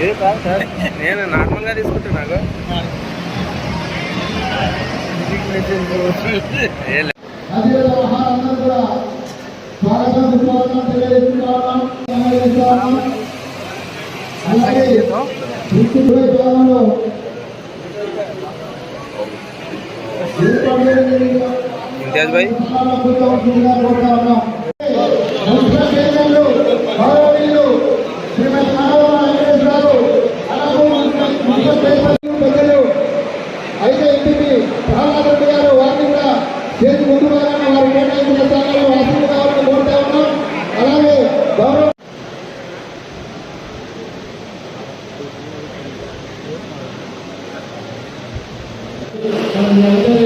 ఏ కాదు సార్ నేను నార్మల్గా తీసుకుంటున్నా ఇంతియాజ్ భాయ్ ముఖ్య కేంద్రంలో పెద్దలు అయితే ఇంటికి ప్రహ్లాద్ రెడ్డి గారు వారిని కూడా చేసి ముందు వారిని వారు కేటాయించిన స్థానాల్లో ఆశీర్వాద కావాలని కోరుతా ఉన్నాం. అలాగే గౌరవ మనం అందరి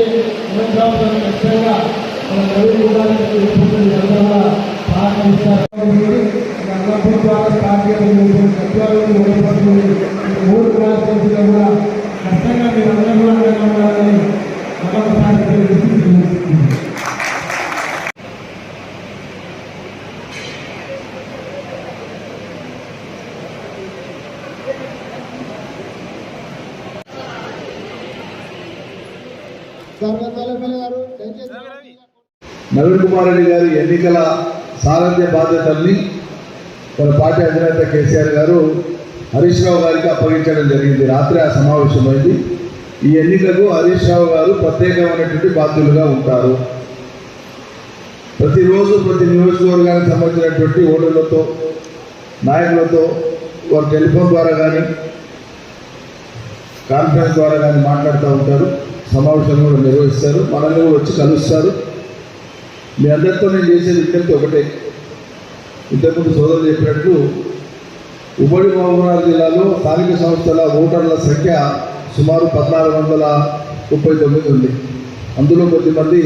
నవీన్ కుమార్ రెడ్డి గారి ఎన్నికల సారథ్య బాధ్యతల్ని మన పార్టీ అధినేత కేసీఆర్ గారు హరీష్ రావు గారికి అప్పగించడం జరిగింది. రాత్రి ఆ సమావేశమైంది. ఈ ఎన్నికకు హరీష్ రావు గారు ప్రత్యేకమైనటువంటి బాధ్యులుగా ఉంటారు. ప్రతిరోజు ప్రతి నియోజకవర్గానికి సంబంధించినటువంటి ఓటర్లతో నాయకులతో వారు టెలిఫోన్ ద్వారా కానీ కాన్ఫరెన్స్ ద్వారా కానీ మాట్లాడుతూ ఉంటారు. సమావేశాలు కూడా నిర్వహిస్తారు. మనల్ని కూడా వచ్చి కలుస్తారు. మీ అందరితో నేను చేసే విజ్ఞప్తి ఒకటే. ఇంతకుముందు సోదరులు చెప్పినట్లు ఉమ్మడి మహబూబ్నగర్ జిల్లాలో స్థానిక సంస్థల ఓటర్ల సంఖ్య సుమారు పద్నాలుగు వందల ముప్పై తొమ్మిది ఉంది. అందులో కొద్దిమంది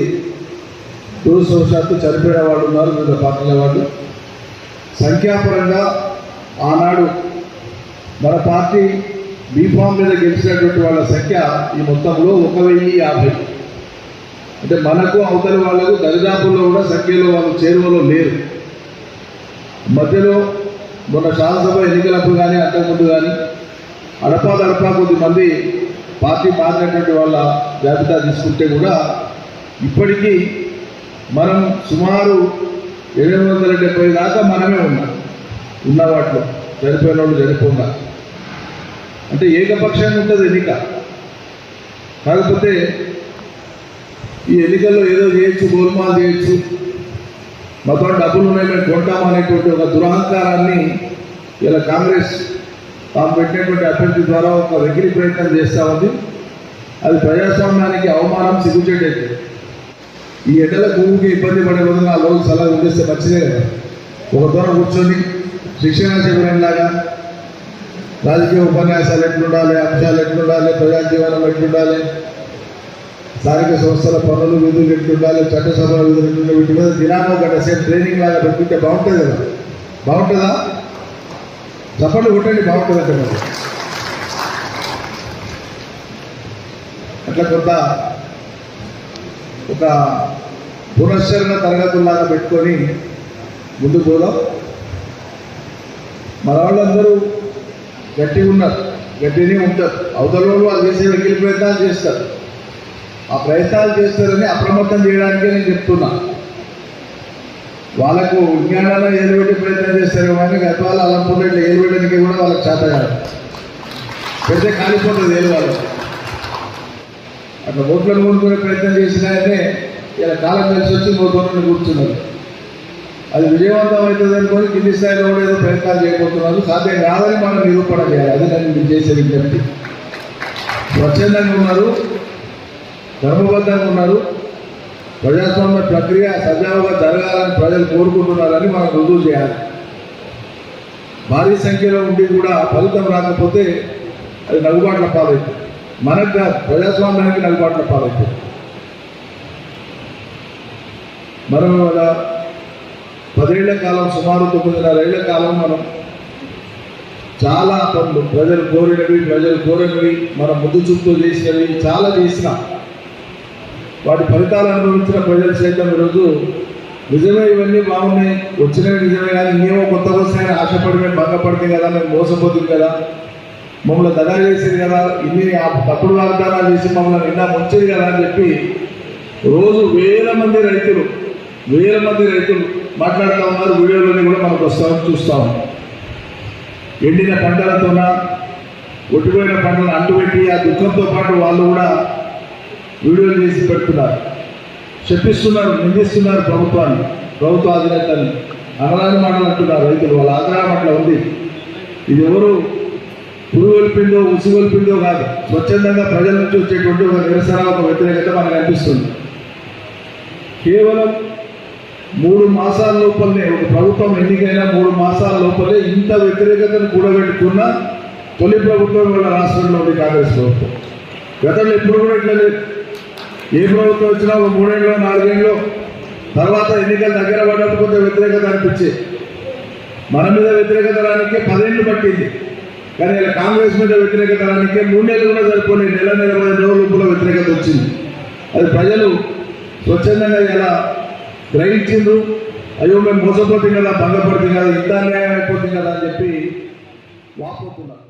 దురదృష్టవశాత్తు చనిపోయిన వాళ్ళు ఉన్నారు వివిధ పార్టీల వాళ్ళు. సంఖ్యాపరంగా ఆనాడు మన పార్టీ బీఫామ్ మీద గెలిచినటువంటి వాళ్ళ సంఖ్య ఈ మొత్తంలో ఒక వెయ్యి యాభై. అంటే మనకు అవతల వాళ్ళకు దరిదాపుల్లో కూడా సంఖ్యలో వాళ్ళు చేరువలో లేరు. మధ్యలో మొన్న శాసనసభ ఎన్నికలప్పుడు కానీ అంతకుముందు కానీ అడపా దడపా కొద్ది మంది పార్టీ మారినటువంటి వాళ్ళ జాబితా తీసుకుంటే కూడా ఇప్పటికీ మనం సుమారు ఎనిమిది వందల డెబ్బై దాకా మనమే ఉన్నాం. ఉన్న వాటిలో. చనిపోయిన వాళ్ళు చనిపోగా. అంటే ఏకపక్షంగా ఉంటుంది ఎన్నిక. కాకపోతే ఈ ఎన్నికల్లో ఏదో చేయొచ్చు గోల్మాల్ చేయొచ్చు మొత్తం డబ్బులు ఉన్నాయి మేము కొంటాం అనేటువంటి ఒక దురహంకారాన్ని ఇలా కాంగ్రెస్ తాము పెట్టినటువంటి అభ్యర్థి ద్వారా ఒక వెకిలి ప్రయత్నం చేస్తూ ఉంది. అది ప్రజాస్వామ్యానికి అవమానం సిగ్గుచేటైతే. ఈ ఎండల భూమికి ఇబ్బంది పడే విధంగా ఆ లోకి సలహా విధిస్తే మంచిదే కదా. ఒక దూరం కూర్చొని శిక్షణ శిబిరంలాగా రాజకీయ ఉపన్యాసాలు ఎట్లుండాలి అంశాలు ఎట్లుండాలి ప్రజాజీవనం ఎట్లుండాలి స్థానిక సంస్థల పనులు విధులు ఎట్లుండాలి చట్టసభల విధులు ఎట్లుండాలి వీటి మీద దినామో గంట సేపు ట్రైనింగ్ లాగా పెట్టుకుంటే బాగుంటుంది కదా. బాగుంటుందా? చప్పట్లు కొట్టండి బాగుంటుంది అంటే మరి. అట్లా కొంత ఒక పునశ్చరణ తరగతుల్లాగా పెట్టుకొని ముందుకు పోదాం. మన వాళ్ళందరూ గట్టిగా ఉన్నారు గట్టినే ఉంటారు అవతల వాళ్ళు వాళ్ళు చేసే వెకిలి ప్రయత్నాలు చేస్తారు. ఆ ప్రయత్నాలు చేస్తారని అప్రమత్తం చేయడానికే నేను చెప్తున్నా. వాళ్ళకు విజ్ఞానాన్ని ఏలుబెట్టి ప్రయత్నం చేస్తారు కానీ గతాలు అలంపున్నట్లు ఏలుబెట్టడానికి కూడా వాళ్ళకి చేత కాదు. పెద్ద కాలిపోతుంది ఏలు వాళ్ళకి అట్లా ఓట్లను కొనుక్కునే ప్రయత్నం చేసినాయనే ఇలా కాలం కలిసి వచ్చి మూడు కూర్చున్నారు. అది విజయవంతం అవుతుంది అనుకొని కింది స్థాయిలో కూడా ఏదో ప్రయత్నాలు చేయబోతున్నారు. సాధ్యం కాదని మనం నిరూపణ చేయాలి అది నేను మీరు చేసే విజ్ఞప్తి. స్వచ్ఛందంగా ఉన్నారు. ధర్మబద్ధంగా ఉన్నారు. ప్రజాస్వామ్య ప్రక్రియ సజావుగా జరగాలని ప్రజలు కోరుకుంటున్నారని మనం రుజువు చేయాలి. భారీ సంఖ్యలో ఉండి కూడా ఫలితం రాకపోతే అది నలుగుబాట్ల పాలవుతుంది మనకు కాదు ప్రజాస్వామ్యానికి నలుగుబాట్ల పాలవుతుంది మనం అలా పదేళ్ళ కాలం సుమారు తొమ్మిదిన్నర ఏళ్ళ కాలం మనం చాలా పనులు ప్రజలు కోరినవి ప్రజలు కోరినవి మన ముందు చుట్టూ చేసినవి చాలా చేసిన. వాటి ఫలితాలు అనుభవించిన ప్రజలు సైతం ఈరోజు నిజమే ఇవన్నీ బాగున్నాయి వచ్చినవి నిజమే కానీ మేము కొత్త వస్తాయని ఆశపడి మేము భంగపడితే కదా మేము మోసపోతుంది కదా మమ్మల్ని దగా చేసేది కదా ఇన్ని ఆ తప్పుడు వాగ్దానాలు చేసి మమ్మల్ని నిన్న ముంచేది కదా అని చెప్పి రోజు వేల మంది రైతులు వేల మంది రైతులు మాట్లాడుతూ ఉన్నారు. వీడియోలోని కూడా మనకు వస్తాం చూస్తాం. ఎండిన పంటలతోన ఒట్టిపోయిన పంటలను అంటుపెట్టి ఆ దుఃఖంతో పాటు వాళ్ళు కూడా వీడియోలు చేసి పెడుతున్నారు. చెప్పిస్తున్నారు నిందిస్తున్నారు ప్రభుత్వాన్ని ప్రభుత్వ అధినేతని. అనరాని మాటలు అంటున్నారు రైతులు వాళ్ళ ఆగ్రహం అట్లా ఉంది. ఇది ఎవరు పురుగొల్పిందో ఉసిగొల్పిందో కాదు. స్వచ్ఛందంగా ప్రజల నుంచి వచ్చేటువంటి ఒక నిరసన ఒక వ్యతిరేకత మనకు అనిపిస్తుంది. కేవలం మూడు మాసాల లోపలనే ఒక ప్రభుత్వం ఎన్నికైన మూడు మాసాల లోపలే ఇంత వ్యతిరేకతను కూడబెట్టుకున్న తొలి ప్రభుత్వం వాళ్ళ రాష్ట్రంలో ఉంది కాంగ్రెస్ ప్రభుత్వం. గతంలో ఎప్పుడు కూడా ఇట్లా లేదు ఏ ప్రభుత్వం వచ్చినా ఒక మూడేళ్ళు నాలుగేళ్ళు తర్వాత ఎన్నికలు దగ్గర పడ్డప్పుడు కొంత వ్యతిరేకత అనిపించేది. మన మీద వ్యతిరేకత రానికే పదేళ్ళు పట్టింది. కానీ ఇలా కాంగ్రెస్ మీద వ్యతిరేకత రానికే మూడు నెలలు కూడా సరిపోలేదు. నెల నెల పది రోజులు కూడా వ్యతిరేకత వచ్చింది. అది ప్రజలు స్వచ్ఛందంగా ఇలా గ్రహించిండ్రు. అయ్యో మేము మోసపోతుంది కదా భంగపడుతుంది కదా ఇంత అన్యాయం అయిపోతుంది కదా అని చెప్పి వాపోతున్నారు.